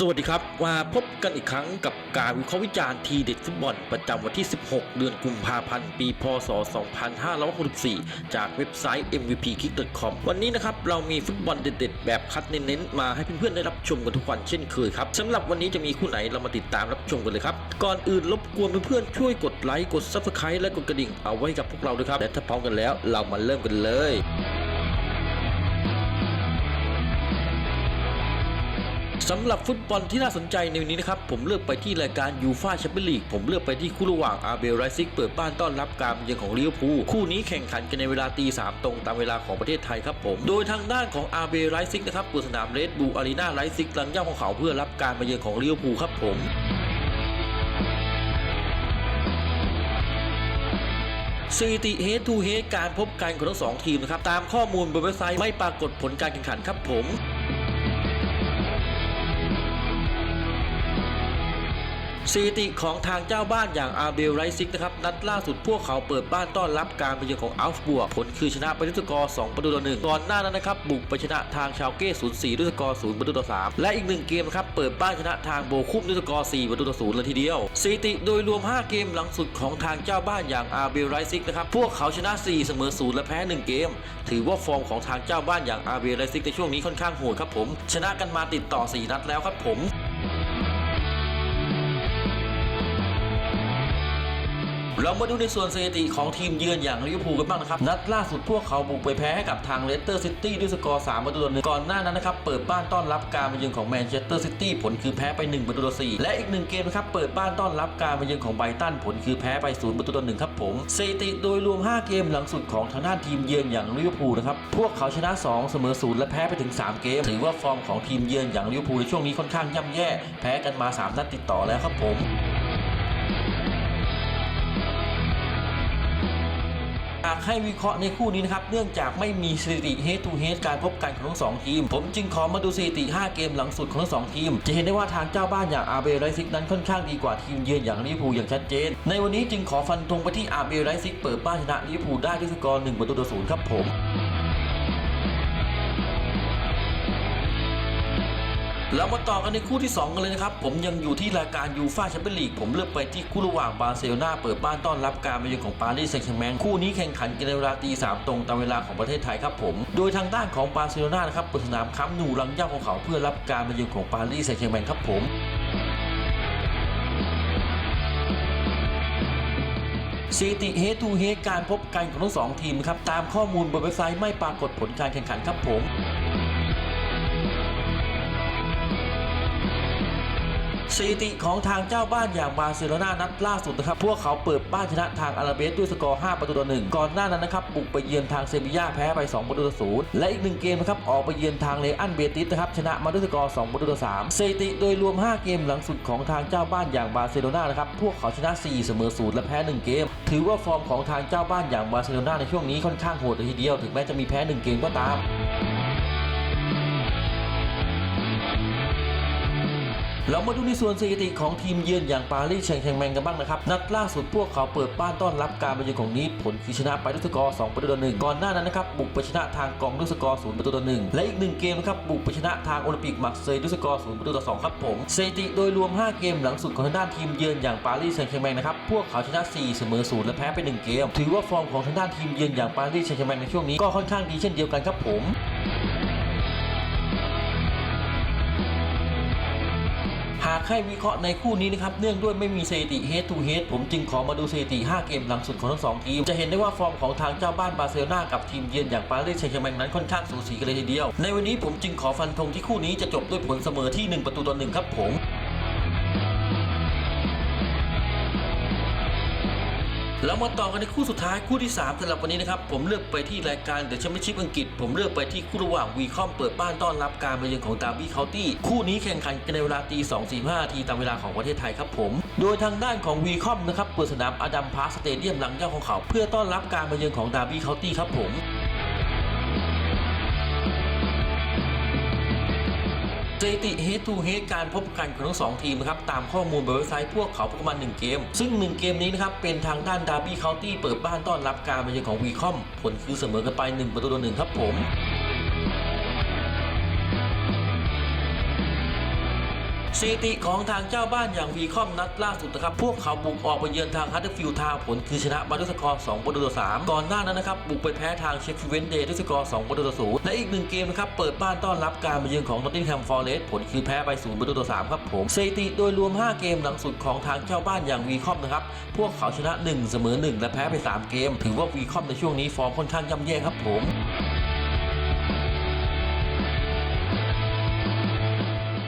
สวัสดีครับ มาพบกันอีกครั้งกับการวิเคราะห์วิจารณ์ทีเด็ดฟุตบอลประจำวันที่ 16 เดือนกุมภาพันธ์ ปีพศ 2564 จากเว็บไซต์ mvpkick.com วันนี้นะครับ เรามีฟุตบอลเด็ดๆ แบบคัดเน้นๆ มาให้เพื่อนๆ ได้รับชมกันทุกวันเช่นเคยครับสำหรับวันนี้จะมีคู่ไหนเรามาติดตามรับชมกันเลยครับ ก่อนอื่นรบกวนเพื่อนๆ ช่วยกดไลค์ กด subscribe และกดกระดิ่งเอาไว้กับพวกเราด้วยครับ และถ้าพร้อมกันแล้วเรามาเริ่มกันเลย สำหรับฟุตบอลที่น่าสนใจในวันนี้นะครับ ผมเลือกไปที่รายการยูฟาแชมเปี้ยนลีกผมเลือกไปที่คู่ระหว่างอาเบลไรซิกเปิดบ้านต้อนรับการมาเยือนของลิเวอร์พูลคู่นี้แข่งขันกันในเวลาตีสามตรงตามเวลาของประเทศไทยครับผม โดยทางด้านของอาเบลไรซิกนะครับเปิดสนามเรดบูอารีนาไรซิกลังย่าของเขาเพื่อรับการมาเยือนของลิเวอร์พูลครับผมสถิติเฮดทูเฮดการพบกันของทั้งสองทีมนะครับตามข้อมูลบนเว็บไซต์ไม่ปรากฏผลการแข่งขันครับผม สถิติของทางเจ้าบ้านอย่างอาเบลไรซิกนะครับนัดล่าสุดพวกเขาเปิดบ้านต้อนรับการไปเยือนของอัลฟบวกผลคือชนะไปด้วยสกอร์2ประตูต่อหนึ่งก่อนหน้านั้นนะครับบุกไปชนะทางชาวเก้04ด้วยสกอร์0ประตูต่อ3และอีกหนึ่งเกมนะครับเปิดบ้านชนะทางโบคุมด้วยสกอร์4ประตูต่อ0เลยทีเดียวสถิติโดยรวม 5 เกมหลังสุดของทางเจ้าบ้านอย่างอาเบลไรซิกนะครับพวกเขาชนะ 4 เสมอ0และแพ้1เกม ถือว่าฟอร์มของทางเจ้าบ้านอย่างอาเบลไรซิกในช่วงนี้ค่อนข้างโหดครับผมชนะกันมาติดต่อ 4 นัดแล้วครับผม เรามาดูในส่วนสถิติของทีมเยือนอย่างลิเวอร์พูลกันบ้างนะครับ นัดล่าสุดพวกเขาบุกไปแพ้ให้กับทางเลสเตอร์ซิตี้ด้วยสกอร์ 3 ประตูต่อหนึ่งก่อนหน้านั้นนะครับเปิดบ้านต้อนรับการมาเยือนของแมนเชสเตอร์ซิตี้ผลคือแพ้ไป 1 ประตูต่อ4และอีกหนึ่งเกมนะครับเปิดบ้านต้อนรับการมาเยือนของไบรตันผลคือแพ้ไป 0 ประตูต่อหนึ่งครับผมสถิติโดยรวม 5 เกมหลังสุดของทางด้านทีมเยือนอย่างลิเวอร์พูลนะครับพวกเขาชนะ 2 เสมอ 0 และแพ้ไปถึง 3 เกม ถือว่าฟอร์มของทีมเยือนอย่างลิเวอร์พูลในช่วงนี้ค่อนข้างย่ำแย่ แพ้กันมาสามนัดติดต่อแล้วครับผม หากให้วิเคราะห์ในคู่นี้นะครับ เนื่องจากไม่มีสถิติ head to head การพบกันของทั้งสองทีม ผมจึงขอมาดูสถิติ 5 เกมหลังสุดของทั้งสองทีม จะเห็นได้ว่าทางเจ้าบ้านอย่างอาเบไรซิกนั้นค่อนข้างดีกว่าทีมเยือนอย่างลิเวอร์พูลอย่างชัดเจน ในวันนี้จึงขอฟันธงไปที่อาเบไรซิกเปิดบ้านชนะลิเวอร์พูลได้ด้วยสกอร์1ประตูต่อศูนย์ครับผม เรามาต่อกันในคู่ที่ 2 กันเลยนะครับ ผมยังอยู่ที่รายการยูฟาแชมเปี้ยนลีกผมเลือกไปที่คู่ระหว่างบาร์เซโลนาเปิดบ้านต้อนรับการมาเยือนของปารีสแซงต์แชร์แมงคู่นี้แข่งขันกันในเวลาตีสามตรงตามเวลาของประเทศไทยครับผม โดยทางด้านของบาร์เซโลนานะครับเปิดสนามค้ำหนูรังย่าของเขาเพื่อรับการมาเยือนของปารีสแซงต์แชร์แมงครับผมสถิติเฮดทูเฮการพบกันของทั้งสองทีมครับตามข้อมูลบนเว็บไซต์ไม่ปรากฏผลการแข่งขันครับผม สถิติของทางเจ้าบ้านอย่างบาร์เซโลนานัดล่าสุดนะครับ พวกเขาเปิดบ้านชนะทางอาราเบสด้วยสกอร์ 5 ประตูต่อ 1 ก่อนหน้านั้นนะครับ บุกไปเยือนทางเซบีย่าแพ้ไป 2 ประตูต่อ 0 และอีกหนึ่งเกมนะครับ ออกไปเยือนทางเลอันเบติสนะครับ ชนะมาด้วยสกอร์ 2 ประตูต่อ 3 สถิติโดยรวม 5 เกมหลังสุดของทางเจ้าบ้านอย่างบาร์เซโลนานะครับ พวกเขาชนะ 4 เสมอ 0 และแพ้ 1 เกม ถือว่าฟอร์มของทางเจ้าบ้านอย่างบาร์เซโลนาในช่วงนี้ค่อนข้างโหดเลยทีเดียว ถึงแม้จะมีแพ้ 1 เกมก็ตาม เรามาดูในส่วนสถิติของทีมเยือนอย่างปารีสแซงต์แชร์แมงกันบ้างนะครับ นัดล่าสุดพวกเขาเปิดบ้านต้อนรับการมาเยือนของนี้ผลคือชนะไปด้วยสกอร์ 2 ประตูต่อหนึ่งก่อนหน้านั้นนะครับบุกไปชนะทางกองด้วยสกอร์ 0 ประตูต่อหนึ่งและอีกหนึ่งเกมนะครับบุกไปชนะทางโอลิมปิกมักเซย์ด้วยสกอร์ 0 ประตูต่อ2ครับผมสถิติโดยรวม 5 เกมหลังสุดของทางด้านทีมเยือนอย่างปารีสแซงต์แชร์แมงนะครับพวกเขาชนะ 4 เสมอ 0 และแพ้ไป 1 เกม ถือว่าฟอร์มของทางด้านทีมเยือนอย่างปารีสแซงต์แชร์แมงในช่วงนี้ก็ค่อนข้างดีเช่นเดียวกันครับผม หากให้วิเคราะห์ในคู่นี้นะครับเนื่องด้วยไม่มีสถิติ head to head ผมจึงขอมาดูสถิติ 5 เกมหลังสุดของทั้งสองทีม จะเห็นได้ว่าฟอร์มของทางเจ้าบ้านบาร์เซโลนากับทีมเยือนอย่างปารีสแซงต์แชร์แมงนั้นค่อนข้างสูสีกันเลยทีเดียว ในวันนี้ผมจึงขอฟันธงที่คู่นี้จะจบด้วยผลเสมอที่ 1 ประตูต่อหนึ่งครับผม แล้วมาต่อกันในคู่สุดท้ายคู่ที่3สำหรับวันนี้นะครับผมเลือกไปที่รายการเดอะแชมเปี้ยนชิพอังกฤษ ผมเลือกไปที่คู่ระหว่างวีคอมเปิดบ้านต้อนรับการมาเยือนของดาร์บี้เคาน์ตี้คู่นี้แข่งขันกันในเวลาตี2 4 5นาทีตามเวลาของประเทศไทยครับผม โดยทางด้านของวีคอมนะครับเปิดสนามอดัมพาร์คสเตเดียมหลังเจ้าของเขา เพื่อต้อนรับการมาเยือนของดาร์บี้เคาน์ตี้ครับผม สถิติ head to head การพบกันของทั้งสองทีมนะครับตามข้อมูลบนเว็บไซต์พวกเขาพบกันมา1เกม ซึ่ง 1 เกมนี้นะครับเป็นทางด้านดาร์บี้เคาน์ตี้เปิดบ้านต้อนรับการมาเยือนของวีคอมผลคือเสมอกันไป1ประตูต่อหนึ่งครับผม สถิติของทางเจ้าบ้านอย่างวีคอมนัดล่าสุดนะครับ พวกเขาบุกออกไปเยือนทางฮัตเตอร์ฟิลด์ทาวน์ผลคือชนะมาด้วยสกอร์2ประตูต่อ3ก่อนหน้านั้นนะครับบุกไปแพ้ทางเชฟฟิลด์เวนเดย์ด้วยสกอร์2ประตูต่อ0และอีกหนึ่งเกมนะครับเปิดบ้านต้อนรับการมาเยือนของนอตติงแฮมฟอร์เรสต์ผลคือแพ้ไป0ประตูต่อ3ครับผมสถิติโดยรวม 5 เกมหลังสุดของทางเจ้าบ้านอย่างวีคอมนะครับพวกเขาชนะ 1 เสมอ 1 และแพ้ไป 3 เกม ถือว่าวีคอมในช่วงนี้ฟอร์มค่อนข้างย่ำแย่ครับผม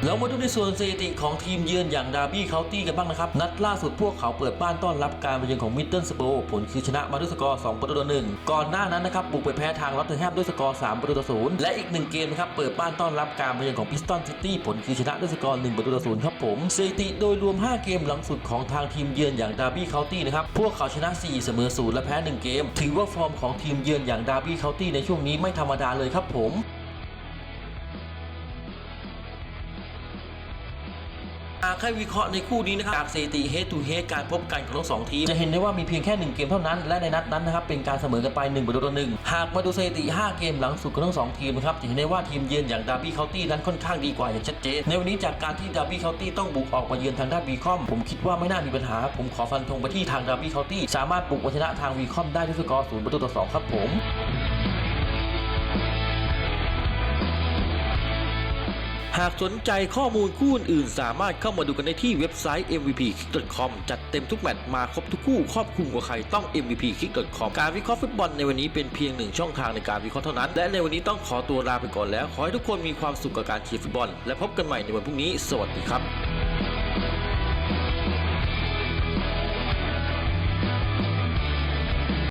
แล้วมาดูในส่วนสถิติของทีมเยือนอย่างดาร์บี้เคาน์ตี้กันบ้างนะครับ นัดล่าสุดพวกเขาเปิดบ้านต้อนรับการมาเยือนของมิดเดิลสโปผลคือชนะมาด้วยสกอร์2ประตูต่อ1ก่อนหน้านั้นนะครับบุกไปแพ้ทางลอตเทอร์แฮมด้วยสกอร์3ประตูต่อ0และอีกหนึ่งเกมนะครับเปิดบ้านต้อนรับการมาเยือนของพิสตันซิตี้ผลคือชนะด้วยสกอร์1ประตูต่อ0ครับผมสถิติโดยรวม 5 เกมหลังสุดของทางทีมเยือนอย่างดาร์บี้เคาน์ตี้นะครับพวกเขาชนะ4เสมอ0และแพ้1เกม ถือว่าฟอร์มของทีมเยือนอย่างดาร์บี้เคาน์ตี้ในช่วงนี้ไม่ธรรมดาเลยครับผม หากให้วิเคราะห์ในคู่นี้นะครับจากสถิติ head to head การพบกันของทั้งสองทีม จะเห็นได้ว่ามีเพียงแค่ 1 เกมเท่านั้น และในนัดนั้นนะครับเป็นการเสมอกันไป1ประตูต่อหนึ่งหากมาดูสถิติ 5 เกมหลังสุดของทั้งสองทีมนะครับจะเห็นได้ว่าทีมเยือนอย่างดาร์บี้เคาน์ตี้นั้นค่อนข้างดีกว่าอย่างชัดเจน ในวันนี้จากการที่ดาร์บี้เคาน์ตี้ต้องบุกออกมาเยือนทางด้านวีคอมผมคิดว่าไม่น่ามีปัญหา ผมขอฟันธงไปที่ทางดาร์บี้เคาน์ตี้สามารถบุกชนะทางวีคอมได้ด้วยสกอร์0ประตูต่อ2ครับผม หากสนใจข้อมูลคู่อื่นสามารถเข้ามาดูกันได้ที่เว็บไซต์ mvpkick.com จัดเต็มทุกแมตช์มาครบทุกคู่ครอบคลุมกว่าใครต้อง mvpkick.com การวิเคราะห์ฟุตบอลในวันนี้เป็นเพียงหนึ่งช่องทางในการวิเคราะห์เท่านั้น และในวันนี้ต้องขอตัวลาไปก่อนแล้ว ขอให้ทุกคนมีความสุขกับการเชียร์ฟุตบอล และพบกันใหม่ในวันพรุ่งนี้ สวัสดีครับ